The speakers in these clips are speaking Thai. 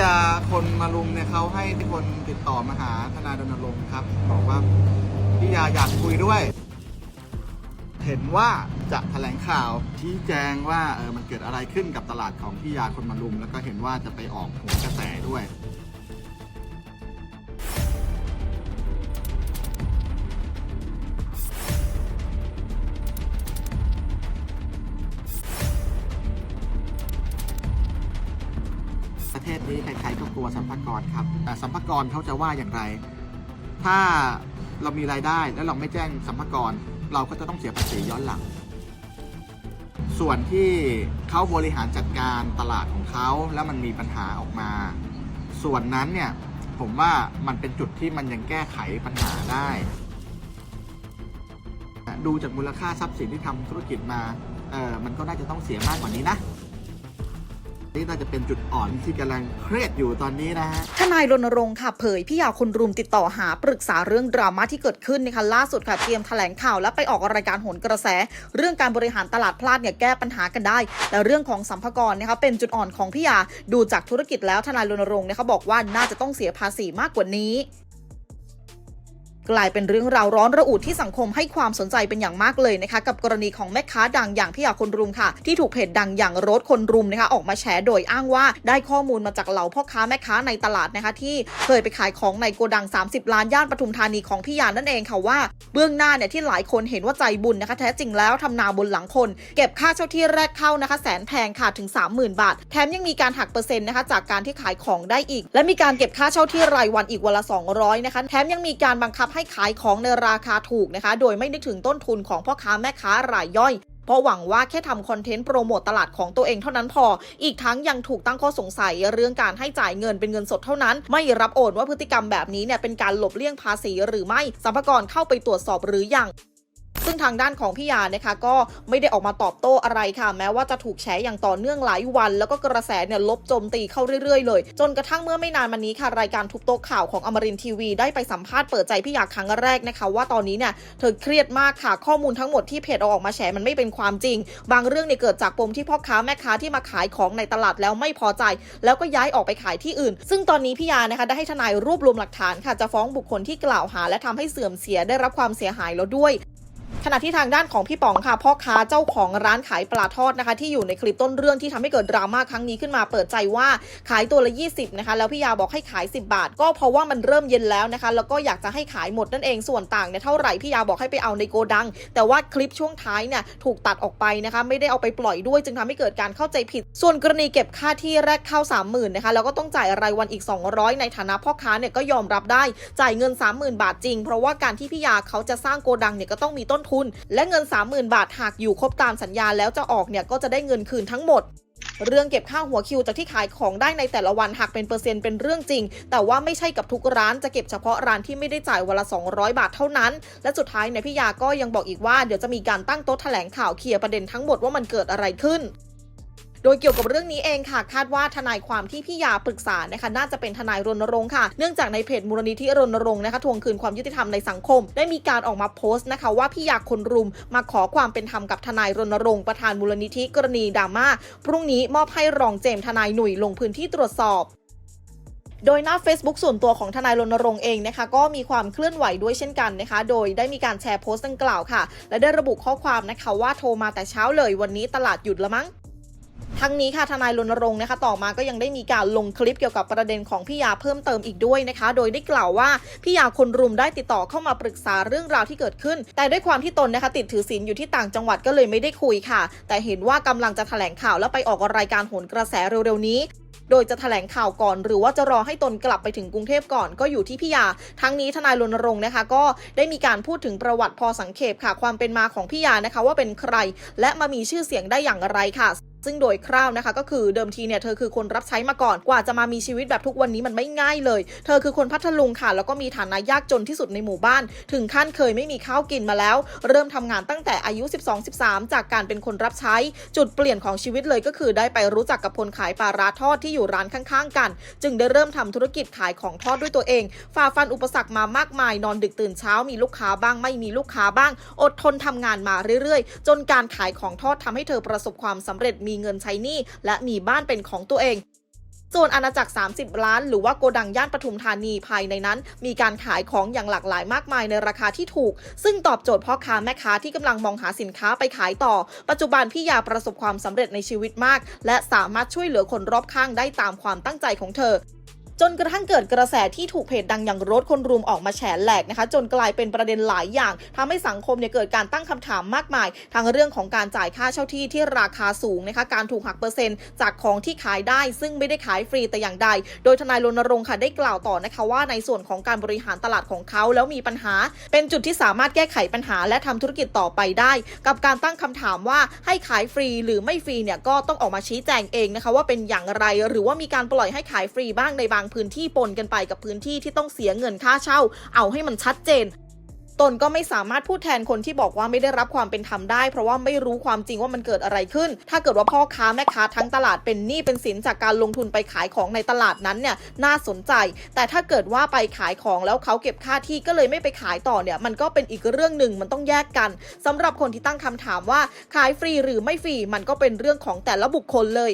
ยาคนมารุมเนี่ยเขาให้คนติดต่อมาหาทนายรณรงค์ครับ บอกว่าพี่ยาอยากคุยด้วย เห็นว่าจะแถลงข่าวชี้แจงว่าเออมันเกิดอะไรขึ้นกับตลาดของพี่ยาคนมารุม แล้วก็เห็นว่าจะไปออกโหนกระแสด้วยัวสัมภารครับ แต่สัมภารเขาจะว่าอย่างไร ถ้าเรามีรายได้แล้วเราไม่แจ้งสัมภารเราก็จะต้องเสียภาษีย้อนหลัง ส่วนที่เขาบริหารจัดการตลาดของเขาแล้วมันมีปัญหาออกมา ส่วนนั้นเนี่ยผมว่ามันเป็นจุดที่มันยังแก้ไขปัญหาได้ ดูจากมูลค่าทรัพย์สินที่ทำธุรกิจมาเออมันก็น่าจะต้องเสียมากกว่านี้นะ นี่น่าจะเป็นจุดอ่อนที่กำลังเครียดอยู่ตอนนี้นะฮะทนายรณรงค์ค่ะเผยพี่ยาคนรุมติดต่อหาปรึกษาเรื่องดราม่าที่เกิดขึ้นนะคะล่าสุดค่ะเตรียมแถลงข่าวและไปออกรายการโหนกระแส เรื่องการบริหารตลาดพลาดเนี่ยแก้ปัญหากันได้ แต่เรื่องของสัมภาระนะคะเป็นจุดอ่อนของพี่ยาดูจากธุรกิจแล้วทนายรณรงค์เนะคะบอกว่าน่าจะต้องเสียภาษีมากกว่านี้ กลายเป็นเรื่องราวร้อนระอุที่สังคมให้ความสนใจเป็นอย่างมากเลยนะคะ กับกรณีของแม่ค้าดังอย่างพี่ยาคนรุมค่ะ ที่ถูกเพจดังอย่างรถคนรุมนะคะ ออกมาแฉโดยอ้างว่าได้ข้อมูลมาจากเหล่าพ่อค้าแม่ค้าในตลาดนะคะ ที่เคยไปขายของในโกดัง 30 ล้านย่านปทุมธานีของพี่ยานั่นเองค่ะว่าเบื้องหน้าเนี่ยที่หลายคนเห็นว่าใจบุญนะคะ แท้จริงแล้วทำนาบนหลังคน เก็บค่าเช่าที่แรกเข้านะคะ แสนแพงค่ะถึง 30,000 บาทแถมยังมีการหักเปอร์เซ็นต์นะคะ จากการที่ขายของได้อีก และมีการเก็บค่าเช่าที่รายวันอีกวันละ200นะคะแถมยังมีการบังคับให้ขายของในราคาถูกนะคะ โดยไม่นึกถึงต้นทุนของพ่อค้าแม่ค้ารายย่อยเพราะหวังว่าแค่ทำคอนเทนต์โปรโมตตลาดของตัวเองเท่านั้นพอ อีกทั้งยังถูกตั้งข้อสงสัยเรื่องการให้จ่ายเงินเป็นเงินสดเท่านั้น ไม่รับโอนว่าพฤติกรรมแบบนี้เนี่ยเป็นการหลบเลี่ยงภาษีหรือไม่สัมภากรเข้าไปตรวจสอบหรือยัง ซึ่งทางด้านของพี่ยานะคะก็ไม่ได้ออกมาตอบโต้อะไรค่ะ แม้ว่าจะถูกแฉอย่างต่อเนื่องหลายวัน แล้วก็กระแสเนี่ยลบโจมตีเข้าเรื่อยๆ เลย จนกระทั่งเมื่อไม่นานมานี้ค่ะ รายการทุบโต๊ะข่าวของอมรินทร์ทีวี ได้ไปสัมภาษณ์เปิดใจพี่ยาครั้งแรกนะคะ ว่าตอนนี้เนี่ยเธอเครียดมากค่ะข้อมูลทั้งหมดที่เพจเอาออกมาแฉมันไม่เป็นความจริง บางเรื่องเนี่ยเกิดจากปมที่พ่อค้าแม่ค้าที่มาขายของในตลาดแล้วไม่พอใจ แล้วก็ย้ายออกไปขายที่อื่น ซึ่งตอนนี้พี่ยานะคะได้ให้ทนายรวบรวมหลักฐานค่ะจะฟ้องบุคคลที่กล่าวหา และทำให้เสื่อมเสียได้รับความเสียหายแล้วด้วย ขณะที่ทางด้านของพี่ป๋องค่ะพ่อค้าเจ้าของร้านขายปลาทอดนะคะ ที่อยู่ในคลิปต้นเรื่องที่ทำให้เกิดดราม่าครั้งนี้ขึ้นมาเปิดใจว่าขายตัวละ 20 นะคะ แล้วพี่ยาบอกให้ขาย 10 บาท ก็เพราะว่ามันเริ่มเย็นแล้วนะคะ แล้วก็อยากจะให้ขายหมดนั่นเองส่วนต่างเนี่ยเท่าไหร่พี่ยาบอกให้ไปเอาในโกดัง แต่ว่าคลิปช่วงท้ายเนี่ยถูกตัดออกไปนะคะ ไม่ได้เอาไปปล่อยด้วยจึงทำให้เกิดการเข้าใจผิด ส่วนกรณีเก็บค่าที่แรกเข้า 30,000นะคะแล้วก็ต้องจ่ายรายวันอีก 200 ในฐานะพ่อค้าเนี่ยก็ยอมรับได้จ่ายเงิน 30,000 บาทจริง เพราะว่าการที่พี่ยาเขาจะสร้างโกดังเนี่ยก็ต้องมีต้นทุน และเงิน 30,000 บาทหากอยู่ครบตามสัญญาแล้วจะออกเนี่ยก็จะได้เงินคืนทั้งหมดเรื่องเก็บค่าหัวคิวจากที่ขายของได้ในแต่ละวันหักเป็นเปอร์เซ็นต์เป็นเรื่องจริง แต่ว่าไม่ใช่กับทุกร้านจะเก็บเฉพาะร้านที่ไม่ได้จ่ายวันละ 200 บาทเท่านั้น และสุดท้ายเนี่ยพี่ยาก็ยังบอกอีกว่าเดี๋ยวจะมีการตั้งโต๊ะแถลงข่าวเคลียร์ประเด็นทั้งหมดว่ามันเกิดอะไรขึ้น โดยเกี่ยวกับเรื่องนี้เองค่ะ คาดว่าทนายความที่พี่ยาปรึกษานะคะน่าจะเป็นทนายรณรงค์ค่ะ เนื่องจากในเพจมูลนิธิรณรงค์นะคะทวงคืนความยุติธรรมในสังคม ได้มีการออกมาโพสต์นะคะ ว่าพี่ยาคนรุมมาขอความเป็นธรรมกับทนายรณรงค์ประธานมูลนิธิกรณีดราม่าพรุ่งนี้มอบให้รองเจมทนายหนุ่ยลงพื้นที่ตรวจสอบโดยหน้า Facebook ส่วนตัวของทนายรณรงค์เองนะคะก็มีความเคลื่อนไหวด้วยเช่นกันนะคะ โดยได้มีการแชร์โพสต์ดังกล่าวค่ะ และได้ระบุข้อความนะคะว่าโทรมาแต่เช้าเลยวันนี้ตลาดหยุดล้วมั้ง ทั้งนี้ค่ะทนายรณรงค์นะคะต่อมาก็ยังได้มีการลงคลิปเกี่ยวกับประเด็นของพี่ยาเพิ่มเติมอีกด้วยนะคะ โดยได้กล่าวว่าพี่ยาคนรุมได้ติดต่อเข้ามาปรึกษาเรื่องราวที่เกิดขึ้น แต่ด้วยความที่ตนนะคะติดถือศีลอยู่ที่ต่างจังหวัดก็เลยไม่ได้คุยค่ะ แต่เห็นว่ากำลังจะแถลงข่าวแล้วไปออกรายการโหนกระแสเร็วๆนี้โดยจะแถลงข่าวก่อนหรือว่าจะรอให้ตนกลับไปถึงกรุงเทพก่อนก็อยู่ที่พี่ยา ทั้งนี้ทนายรณรงค์นะคะ ก็ได้มีการพูดถึงประวัติพอสังเขปค่ะ ความเป็นมาของพี่ยานะคะ ว่าเป็นใคร และมามีชื่อเสียงได้อย่างไรค่ะ ซึ่งโดยคร่าวนะคะ ก็คือเดิมทีเนี่ยเธอคือคนรับใช้มาก่อนกว่าจะมามีชีวิตแบบทุกวันนี้มันไม่ง่ายเลย เธอคือคนพัทลุงค่ะ แล้วก็มีฐานะยากจนที่สุดในหมู่บ้าน ถึงขั้นเคยไม่มีข้าวกินมาแล้ว เริ่มทำงานตั้งแต่อายุ 12-13 จากการเป็นคนรับใช้ จุดเปลี่ยนของชีวิตเลยก็คือได้ไปรู้จักกับคนขายปลาร้าทอดที่อยู่ร้านข้างๆ กัน จึงได้เริ่มทำธุรกิจขายของทอดด้วยตัวเองฝ่าฟันอุปสรรคมามากมายนอนดึกตื่นเช้ามีลูกค้าบ้าง ไม่มีลูกค้าบ้าง อดทนทำงานมาเรื่อยๆ จนการขายของทอดทำให้เธอประสบความสำเร็จมีีเงินใช้หนี้และมีบ้านเป็นของตัวเองส่วนอาณาจักร 30 ล้าน หรือว่าโกดังย่านปทุมธานีภายในนั้น มีการขายของอย่างหลากหลายมากมายในราคาที่ถูก ซึ่งตอบโจทย์พ่อค้าแม่ค้าที่กำลังมองหาสินค้าไปขายต่อ ปัจจุบันพี่ยาประสบความสำเร็จในชีวิตมาก และสามารถช่วยเหลือคนรอบข้างได้ตามความตั้งใจของเธอ จนกระทั่งเกิดกระแสที่ถูกเพจดังอย่างรถคนรุมออกมาแฉแหลกนะคะ จนกลายเป็นประเด็นหลายอย่างทำให้สังคมเนี่ยเกิดการตั้งคำถามมากมาย ทั้งเรื่องของการจ่ายค่าเช่าที่ที่ราคาสูงนะคะการถูกหักเปอร์เซ็นต์จากของที่ขายได้ ซึ่งไม่ได้ขายฟรีแต่อย่างใด โดยทนายรณรงค์ค่ะได้กล่าวต่อนะคะว่าในส่วนของการบริหารตลาดของเขาแล้วมีปัญหา เป็นจุดที่สามารถแก้ไขปัญหา และทำธุรกิจต่อไปได้ กับการตั้งคำถามว่าให้ขายฟรีหรือไม่ฟรีเนี่ยก็ต้องออกมาชี้แจงเองนะคะว่าเป็นอย่างไร หรือว่ามีการปล่อยให้ขายฟรีบ้างในบางพื้นที่ปนกันไปกับพื้นที่ที่ต้องเสียเงินค่าเช่า เอาให้มันชัดเจนตนก็ไม่สามารถพูดแทนคนที่บอกว่าไม่ได้รับความเป็นธรรมได้ เพราะว่าไม่รู้ความจริงว่ามันเกิดอะไรขึ้น ถ้าเกิดว่าพ่อค้าแม่ค้าทั้งตลาดเป็นหนี้เป็นสินจากการลงทุนไปขายของในตลาดนั้นเนี่ยน่าสนใจ แต่ถ้าเกิดว่าไปขายของแล้วเขาเก็บค่าที่ก็เลยไม่ไปขายต่อเนี่ยมันก็เป็นอีกเรื่องหนึ่งมันต้องแยกกันสำหรับคนที่ตั้งคำถามว่าขายฟรีหรือไม่ฟรีมันก็เป็นเรื่องของแต่ละบุคคลเลย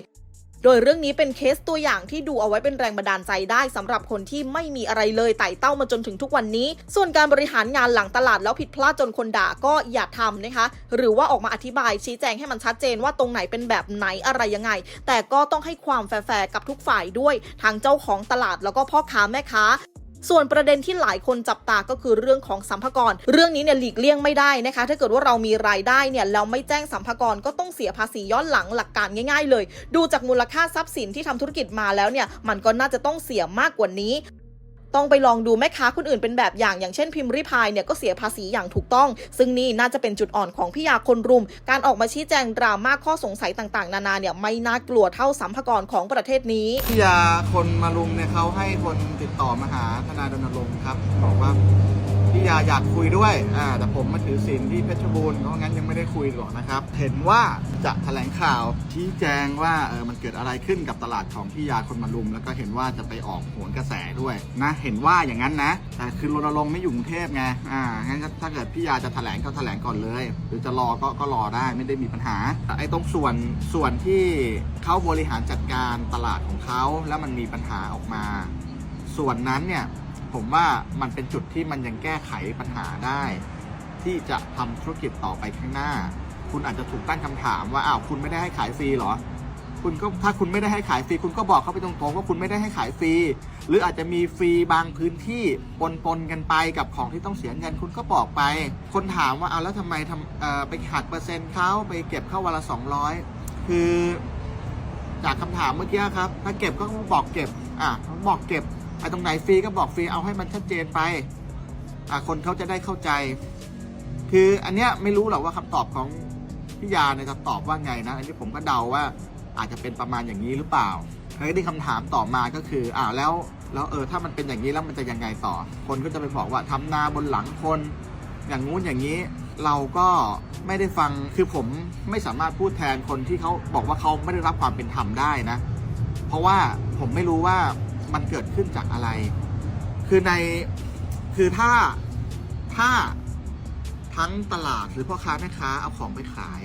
ดยเรื่องนี้เป็นเคสตัวอย่างที่ดูเอาไว้เป็นแรงบันดาลใจได้สำหรับคนที่ไม่มีอะไรเลยไต่เต้ามาจนถึงทุกวันนี้ ส่วนการบริหารงานหลังตลาดแล้วผิดพลาดจนคนด่าก็อย่าทำนะคะ หรือว่าออกมาอธิบายชี้แจงให้มันชัดเจนว่าตรงไหนเป็นแบบไหนอะไรยังไง แต่ก็ต้องให้ความแฟร์กับทุกฝ่ายด้วย ทางเจ้าของตลาดแล้วก็พ่อค้าแม่ค้า ส่วนประเด็นที่หลายคนจับตาก็คือเรื่องของสัมภาระเรื่องนี้เนี่ยหลีกเลี่ยงไม่ได้นะคะ ถ้าเกิดว่าเรามีรายได้เนี่ยแล้วไม่แจ้งสัมภาระก็ต้องเสียภาษีย้อนหลังหลักการง่าย ๆ เลย ดูจากมูลค่าทรัพย์สินที่ทำธุรกิจมาแล้วเนี่ยมันก็น่าจะต้องเสียมากกว่านี้ ต้องไปลองดูแม่ค้าคนอื่นเป็นแบบอย่างอย่างเช่นพิมพ์ริพายเนี่ยก็เสียภาษีอย่างถูกต้อง ซึ่งนี่น่าจะเป็นจุดอ่อนของพิยาคนรุม การออกมาชี้แจงดราม่าข้อสงสัยต่างๆ นานาเนี่ยไม่น่ากลัวเท่าสัมภาระของประเทศนี้พิยาคนมารุมเนี่ยเขาให้คนติดต่อมาหาทนายรณรงค์ครับบอกว่า พี่ยาอยากคุยด้วยอ่าแต่ผมมาถือศีลที่เพชรบูรณ์เพราะงั้นยังไม่ได้คุยหรอกนะครับ เห็นว่าจะแถลงข่าวชี้แจงว่าเออมันเกิดอะไรขึ้นกับตลาดของพี่ยาคนมารุม แล้วก็เห็นว่าจะไปออกโหนกระแสด้วยนะเห็นว่าอย่างนั้นนะแต่คือรณรงค์ไม่อยู่กรุงเทพไงอ่างั้นถ้าเกิดพี่ยาจะแถลงก็แถลงก่อนเลย หรือจะรอก็ก็รอได้ไม่ได้มีปัญหาไอ้ตรงส่วนส่วนที่เขาบริหารจัดการตลาดของเขาแล้วมันมีปัญหาออกมา ส่วนนั้นเนี่ย ผมว่ามันเป็นจุดที่มันยังแก้ไขปัญหาได้ ที่จะทำธุรกิจต่อไปข้างหน้า คุณอาจจะถูกตั้งคำถามว่าอ้าวคุณไม่ได้ให้ขายฟรีหรอ คุณก็ถ้าคุณไม่ได้ให้ขายฟรีคุณก็บอกเขาไปตรงๆว่าคุณไม่ได้ให้ขายฟรีหรืออาจจะมีฟรีบางพื้นที่ปนๆกันไปกับของที่ต้องเสียเงินคุณก็บอกไป คนถามว่าเอาแล้วทำไมทำไปหักเปอร์เซ็นต์เขาไปเก็บเข้าวันละ200 คือจากคำถามเมื่อกี้ครับ ถ้าเก็บก็บอกเก็บ อะบอกเก็บ ไอ้ตรงไหนฟรีก็บอกฟรีเอาให้มันชัดเจนไปอะคนเขาจะได้เข้าใจ คืออันเนี้ยไม่รู้หรอกว่าคำตอบของพี่ยาเนี่ยจะตอบว่าไงนะ อันนี้ผมก็เดาว่าอาจจะเป็นประมาณอย่างนี้หรือเปล่าเฮ้ยที่คำถามต่อมาก็คืออ่าวแล้วแล้วเออถ้ามันเป็นอย่างนี้แล้วมันจะยังไงต่อ คนก็จะไปบอกว่าทำนาบนหลังคน อย่างงู้นอย่างนี้ เราก็ไม่ได้ฟังคือผมไม่สามารถพูดแทนคนที่เขาบอกว่าเขาไม่ได้รับความเป็นธรรมได้นะ เพราะว่าผมไม่รู้ว่า มันเกิดขึ้นจากอะไร คือในคือถ้าถ้าทั้งตลาดหรือพ่อค้าแม่ค้าเอาของไปขาย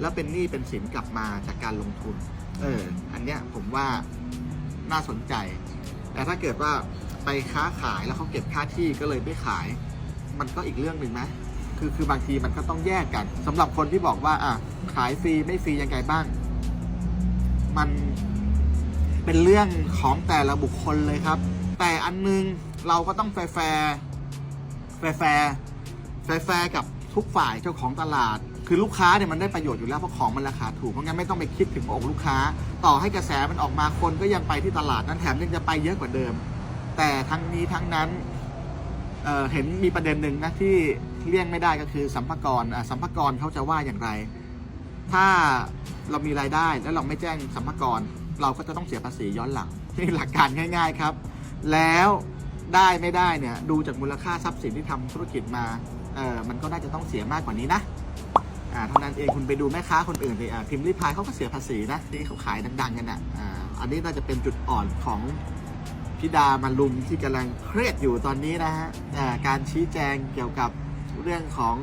แล้วเป็นหนี้เป็นสินกลับมาจากการลงทุน เออ อันเนี้ยผมว่าน่าสนใจ แต่ถ้าเกิดว่าไปค้าขายแล้วเขาเก็บค่าที่ก็เลยไม่ขาย มันก็อีกเรื่องหนึ่งนะคือคือบางทีมันก็ต้องแยกกันสำหรับคนที่บอกว่า อะขายฟรีไม่ฟรียังไงบ้าง มัน เป็นเรื่องของแต่ละบุคคลเลยครับ แต่อันนึงเราก็ต้องแฟร์แฟร์แฟร์แฟร์แฟร์กับทุกฝ่ายเจ้าของตลาด คือลูกค้าเนี่ยมันได้ประโยชน์อยู่แล้วเพราะของมันราคาถูกเพราะงั้นไม่ต้องไปคิดถึงอกลูกค้า ต่อให้กระแสมันออกมาคนก็ยังไปที่ตลาดนั้นแถมยังจะไปเยอะกว่าเดิม แต่ทั้งนี้ทั้งนั้นเเห็นมีประเด็นหนึ่งนะที่เลี่ยงไม่ได้ก็คือสัมภาระสัมภาระเขาจะว่าอย่างไร ถ้าเรามีรายได้แล้วเราไม่แจ้งสัมภาระ เราก็จะต้องเสียภาษีย้อนหลังนี่หลักการง่าย ๆครับ แล้วได้ไม่ได้เนี่ยดูจากมูลค่าทรัพย์สินที่ทำธุรกิจมาเออมันก็น่าจะต้องเสียมากกว่านี้นะอ่าเท่านั้นเองคุณไปดูแม่ค้าคนอื่นดิอ่าพิมพ์ริพายเขาก็เสียภาษีนะที่เขาขายดังๆกันอะอ่าอันนี้น่าจะเป็นจุดอ่อนของพิดามาลุมที่กำลังเครียดอยู่ตอนนี้นะฮะอ่าการชี้แจงเกี่ยวกับเรื่องของ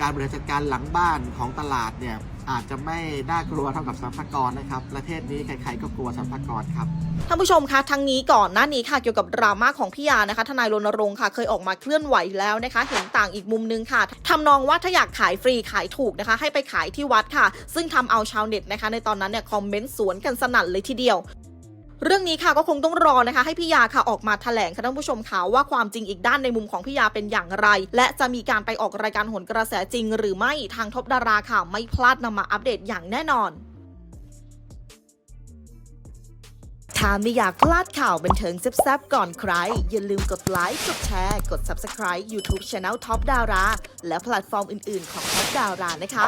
การบริหารจัดการหลังบ้านของตลาดเนี่ย อาจจะไม่น่ากลัวเท่ากับสัมภากรนะครับ ประเทศนี้ใครๆก็กลัวสัมภากรครับท่านผู้ชมคะทั้งนี้ก่อนหน้านี้ค่ะเกี่ยวกับดราม่าของพี่ยานะคะ ทนายรณรงค์ค่ะเคยออกมาเคลื่อนไหวแล้วนะคะ เห็นต่างอีกมุมนึงค่ะทำนองว่าถ้าอยากขายฟรีขายถูกนะคะ ให้ไปขายที่วัดค่ะ ซึ่งทำเอาชาวเน็ตนะคะ ในตอนนั้นเนี่ยคอมเมนต์สวนกันสนั่นเลยทีเดียว เรื่องนี้ค่ะก็คงต้องรอนะคะ ให้พี่ยาค่ะออกมาแถลงค่ะท่านผู้ชมค่ะว่าความจริงอีกด้านในมุมของพี่ยาเป็นอย่างไร และจะมีการไปออกรายการหนกระแสจริง หรือไม่ทางทบดาราค่ะไม่พลาดนำมาอัปเดตอย่างแน่นอนถ้าไม่อยากพลาดข่าวบันเทิงแซ่บๆก่อนใคร อย่าลืมกดไลค์กดแชร์ กด Subscribe YouTube Channel Top Dara และแพลตฟอร์มอื่นๆของ Top Dara นะคะ